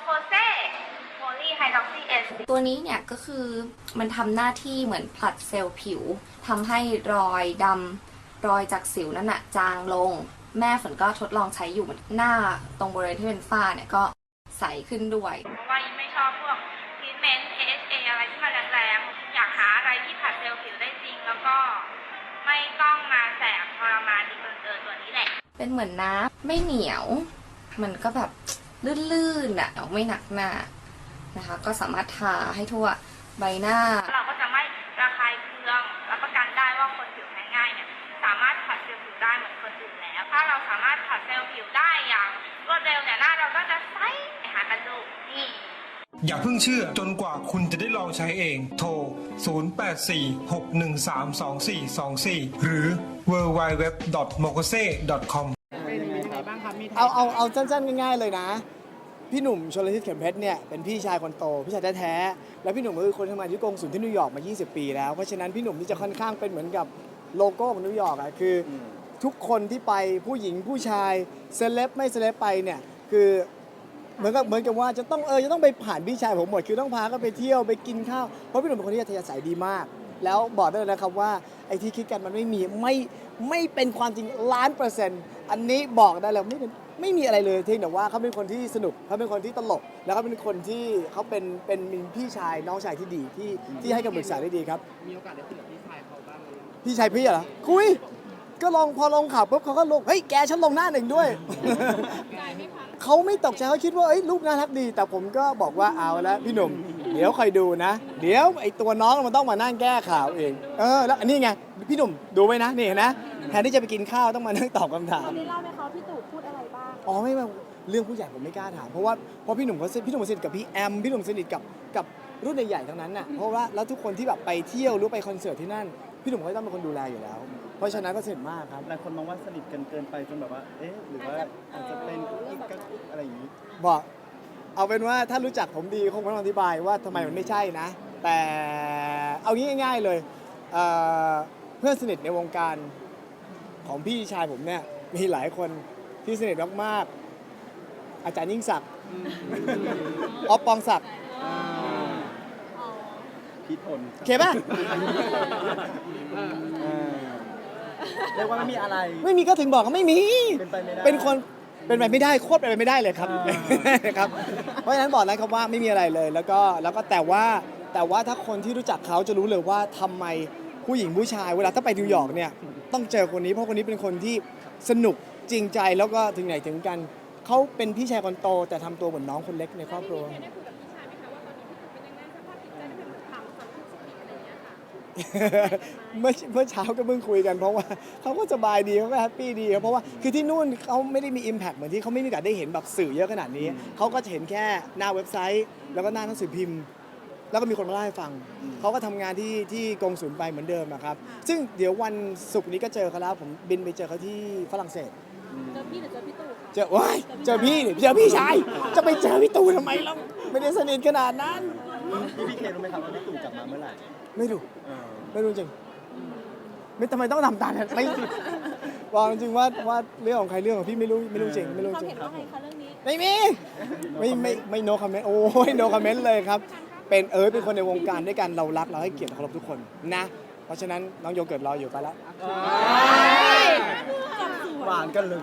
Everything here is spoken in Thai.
โคเซโพลีไฮดรอกซีเอสตัวนี้เนี่ยก็คือมันทำหน้าที่เหมือนผลัดเซลล์ผิวทำให้รอยดำรอยจากสิวนั่นน่ะจางลง แม่ฝนก็ทดลองใช้อยู่หน้าตรงบริเวณที่เป็นฝ้าเนี่ยก็ใสขึ้นด้วย เพราะว่ายิ่งไม่ชอบพวกทรีทเมนต์ AHA อะไรที่มันแรงๆ อยากหาอะไรที่ผัดเซลล์ผิวได้จริง แล้วก็ไม่ต้องมาแสบทรมานดีกเกินเกินตัวนี้แหละ เป็นเหมือนน้ำไม่เหนียว มันก็แบบ ลื่นๆอะไม่หนักหน้านะคะ ก็สามารถทาให้ทั่วใบหน้า เราก็จะไม่ระคายเคืองรับประกันได้ว่าคนผิวแพ้ง่ายเนี่ยสามารถผัดเซลล์ผิวได้เหมือนคนอื่นแล้ว ถ้าเราสามารถผัดเซลล์ผิวได้อย่างรวดเร็วเนี่ยหน้าเราก็จะใสหากันดูนี่อย่าเพิ่งเชื่อจนกว่าคุณจะได้ลองใช้เอง โทร 0846132424 หรือ เอาเอาเอาสั้นๆง่ายๆเลยนะ พี่หนุ่มชลทิศเข็มเพชรเนี่ยเป็นพี่ชายคนโตพี่ชายแท้ๆแล้วพี่หนุ่มก็คือคนทำงานที่กงสุลที่นิวยอร์กมา 20 ปีแล้วเพราะฉะนั้นพี่หนุ่มนี่จะค่อนข้างเป็นเหมือนกับโลโก้ของนิวยอร์กอะคืออทุกคนที่ไปผู้หญิงผู้ชายเซเลบไม่เซเลบไปเนี่ยคือเหมือนกับเหมือนกับว่าจะต้องเออจะต้องไปผ่านพี่ชายผมหมดคือต้องพาเขาไปเที่ยวไปกินข้าวเพราะพี่หนุ่มเป็นคนที่อัธยาศัยดีมาก แล้วบอกได้เลยนะครับว่าไอ้ที่คิดกันมันไม่มีไม่ไม่เป็นความจริงล้านเปอร์เซ็นต์อันนี้บอกได้เลยไม่เป็นไม่มีอะไรเลยเพียงแต่ว่าเขาเป็นคนที่สนุกเขาเป็นคนที่ตลก แล้วเขาเป็นคนที่เขาเป็นเป็นมีพี่ชายน้องชายที่ดีที่ที่ให้คำปรึกษาได้ดีครับ มีโอกาสได้คุยกับพี่ชายเขาบ้างไหมพี่ชายพี่เหรอคุย ก็ลองพอลงข่าวปุ๊บเขาก็ลงเฮ้ยแกฉันลงหน้าหนึ่งด้วย เขาไม่ตกใจเขาคิดว่าเอ้ยลูกน่ารักดี แต่ผมก็บอกว่าเอาละพี่หนุ่ม เดี๋ยวคอยดูนะ เดี๋ยวไอตัวน้องมันต้องมานั่งแก้ข่าวเอง เออ แล้วอันนี้ไง พี่หนุ่มดูไว้นะ นี่เห็นนะ แทนที่จะไปกินข้าวต้องมานั่งตอบคำถามตอนนี้เล่าไหมคะพี่ตู่พูดอะไรบ้าง อ๋อไม่ไม่เรื่องผู้ใหญ่ผมไม่กล้าถาม เพราะว่าเพราะพี่หนุ่มเขาสนิทพี่หนุ่มสนิทกับพี่แอม พี่หนุ่มสนิทกับกับรุ่นใหญ่ๆทั้งนั้นน่ะ เพราะว่าแล้วทุกคนที่แบบไปเที่ยวหรือไปคอนเสิร์ตที่นั่น พี่หนุ่มเขาจะต้องเป็นคนดูแลอยู่แล้ว เพราะฉะนั้นก็สนิทมากครับ หลายคนมองว่าสนิทกันเกินไปจนแบบว่า เอ๊ะ หรือว่าอาจจะเป็นกิ๊กกักอะไรอย่างนี้ บอก เอาเป็นว่าถ้ารู้จักผมดีคงไม่ต้องอธิบายว่าทำไมมันไม่ใช่นะ แต่เอางี้ง่าย ๆเลยเอ่อเพื่อนสนิทในวงการของพี่ชายผมเนี่ยมีหลายคนที่สนิทมากๆอาจารย์ยิ่งศักดิ์ออฟปองศักดิ์พีทพลโอเคป่ะเรียกว่าไม่มีอะไร ไม่มีก็ถึงบอกก็ไม่มี เป็นไปไม่ได้ เป็นคน เป็นไปไม่ได้โคตรเป็นไปไม่ได้เลยครับครับ เพราะฉะนั้นบอกนะครับว่าไม่มีอะไรเลย แล้วก็แล้วก็แต่ว่าแต่ว่าถ้าคนที่รู้จักเขาจะรู้เลยว่าทำไมผู้หญิงผู้ชาย เวลาถ้าไปนิวยอร์กเนี่ยต้องเจอคนนี้เพราะคนนี้เป็นคนที่สนุกจริงใจแล้วก็ถึงไหนถึงกันเขาเป็นพี่ชายคนโตแต่ทำตัวเหมือนน้องคนเล็กในครอบครัว เมื่อเมื่อเช้าก็เพิ่งคุยกันเพราะว่าเขาก็สบายดีเขาก็แฮปปี้ดีครับเพราะว่าคือที่นู่นเขาไม่ได้มี Impact เหมือนที่เขาไม่มีโอกาสได้เห็นแบบสื่อเยอะขนาดนี้เขาก็จะเห็นแค่หน้าเว็บไซต์ แล้วก็หน้าหนังสือพิมพ์ แล้วก็มีคนมาเล่าให้ฟังเขาก็ทำงานที่ที่กงสุลไปเหมือนเดิมอะครับซึ่งเดี๋ยววันศุกร์นี้ก็เจอเขาแล้วผมบินไปเจอเขาที่ฝรั่งเศส เจอพี่หรือเจอพี่ตู่คะเจอว้ายเจอพี่ดิเจอพี่ชายจะไปเจอพี่ตู่ทำไมเราไม่ได้สนิทขนาดนั้น พี่พี่เครู้ไหมครับว่าพี่ตู่กลับมาเมื่อไหร่ ไม่รู้เออไม่รู้จริง ไม่ทำไมต้องทำตามนั้นไม่บอกจริงว่าว่าเรื่องของใครเรื่องของพี่ไม่รู้ไม่รู้จริง ไม่รู้ความจริง เห็นว่าไงคะเรื่องนี้ไม่มีไม่ไม่ไม่โนคอมเมนต์โอ้ยโนคอมเมนต์เลยครับ เป็นเออเป็นคนในวงการด้วยกันเรารักเราให้เกียรติเคารพทุกคนนะ เพราะฉะนั้นน้องโยเกิร์ตรออยู่ไปแล้ว หวานกันเลย